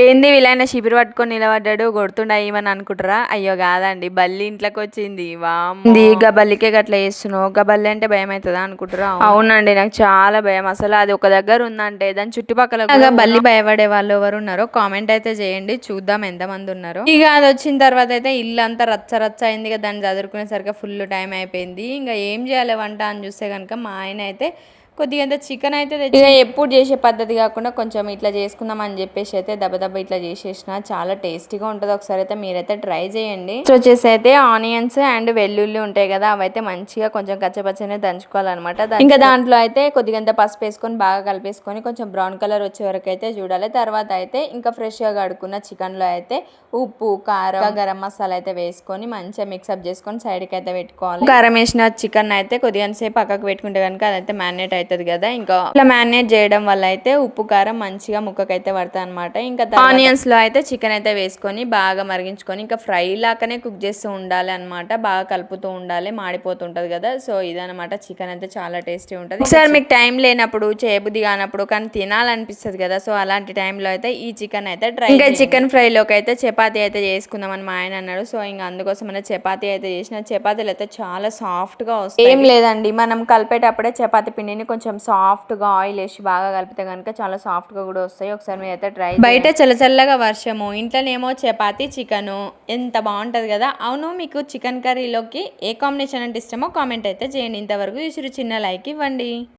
ఏంది వీళ్ళైనా శిబిరి పట్టుకొని నిలబడ్డాడు కొడుతుండ ఏమని అనుకుంటారా అయ్యో కాదండి బల్లి ఇంట్లోకి వచ్చింది వామ్ది గా బల్లికే గట్ల చేస్తున్నావు? గా బల్లి అంటే భయం అవుతుందా అనుకుంటారా అవునండి నాకు చాలా భయం. అసలు అది ఒక దగ్గర ఉందంటే దాని చుట్టుపక్కల బల్లి భయపడే వాళ్ళు ఎవరు ఉన్నారో కామెంట్ అయితే చేయండి చూద్దాం ఎంతమంది ఉన్నారో. ఇక అది వచ్చిన తర్వాత అయితే ఇల్లు అంతా రచ్చ రచ్చ అయింది ఇక దాన్ని చదువుకునేసరికి ఫుల్ టైం అయిపోయింది. ఇంకా ఏం చేయాలి వంట అని చూస్తే కనుక మా ఆయన అయితే కొద్దిగా అంత చికెన్ అయితే ఇక ఎప్పుడు చేసే పద్ధతి కాకుండా కొంచెం ఇట్లా చేసుకుందాం అని చెప్పేసి అయితే దెబ్బ దెబ్బ ఇట్లా చేసేసిన. చాలా టేస్టీగా ఉంటుంది. ఒకసారి అయితే మీరైతే ట్రై చేయండి. సో వచ్చేసి అయితే ఆనియన్స్ అండ్ వెల్లుల్లి ఉంటాయి కదా అవైతే మంచిగా కొంచెం కచ్చపచ్చనే దంచుకోవాలన్నమాట. ఇంకా దాంట్లో అయితే కొద్దిగా అంత పసుపు వేసుకొని బాగా కలిపేసుకొని కొంచెం బ్రౌన్ కలర్ వచ్చే వరకు అయితే చూడాలి. తర్వాత అయితే ఇంకా ఫ్రెష్గా కడుక్కున్న చికెన్లో అయితే ఉప్పు కారం గరం మసాలా అయితే వేసుకొని మంచిగా మిక్సప్ చేసుకొని సైడ్కి అయితే పెట్టుకోవాలి. కారం వేసిన చికెన్ అయితే కొద్దిగా సేపు పక్కకు పెట్టుకుంటే కనుక అదైతే మ్యారినేట్ అవుతుంది కదా ఇంకా ఇట్లా మ్యారినేట్ చేయడం వల్ల అయితే ఉప్పు కారం మంచిగా ముక్కకైతే పడతాయి అనమాట ఇంకా ఆనియన్స్లో అయితే చికెన్ అయితే వేసుకొని బాగా మరిగించుకొని ఇంకా ఫ్రై లాగానే కుక్ చేస్తూ ఉండాలి అనమాట బాగా కలుపుతూ ఉండాలి మాడిపోతుంటది కదా. సో ఇదనమాట చికెన్ అయితే చాలా టేస్టీ ఉంటుంది. ఒకసారి మీకు టైం లేనప్పుడు చేయబుద్ధి కానప్పుడు కానీ తినాలనిపిస్తుంది కదా. సో అలాంటి టైంలో అయితే ఈ చికెన్ అయితే ట్రై ఇంకా చికెన్ ఫ్రైలోకి అయితే చపాతీ అయితే చేసుకుందామని మా ఆయన అన్నాడు. సో ఇంకా అందుకోసం మన చపాతీ అయితే చేసిన చపాతీలు అయితే చాలా సాఫ్ట్గా వస్తాయి. ఏం లేదండి. మనం కలిపేటప్పుడే చపాతీ పిండిని కొంచెం సాఫ్ట్గా ఆయిల్ వేసి బాగా కలిపితే కనుక చాలా సాఫ్ట్గా కూడా వస్తాయి. ఒకసారి మీరు అయితే ట్రై బయట చల్ల చల్లగా వర్షము ఇంట్లోనేమో చపాతీ చికెను ఎంత బాగుంటుంది కదా! అవును మీకు చికెన్ కర్రీలోకి ఏ కాంబినేషన్ అంటే ఇష్టమో కామెంట్ అయితే చేయండి. ఇంతవరకు ఇసురు చిన్న లైక్ ఇవ్వండి.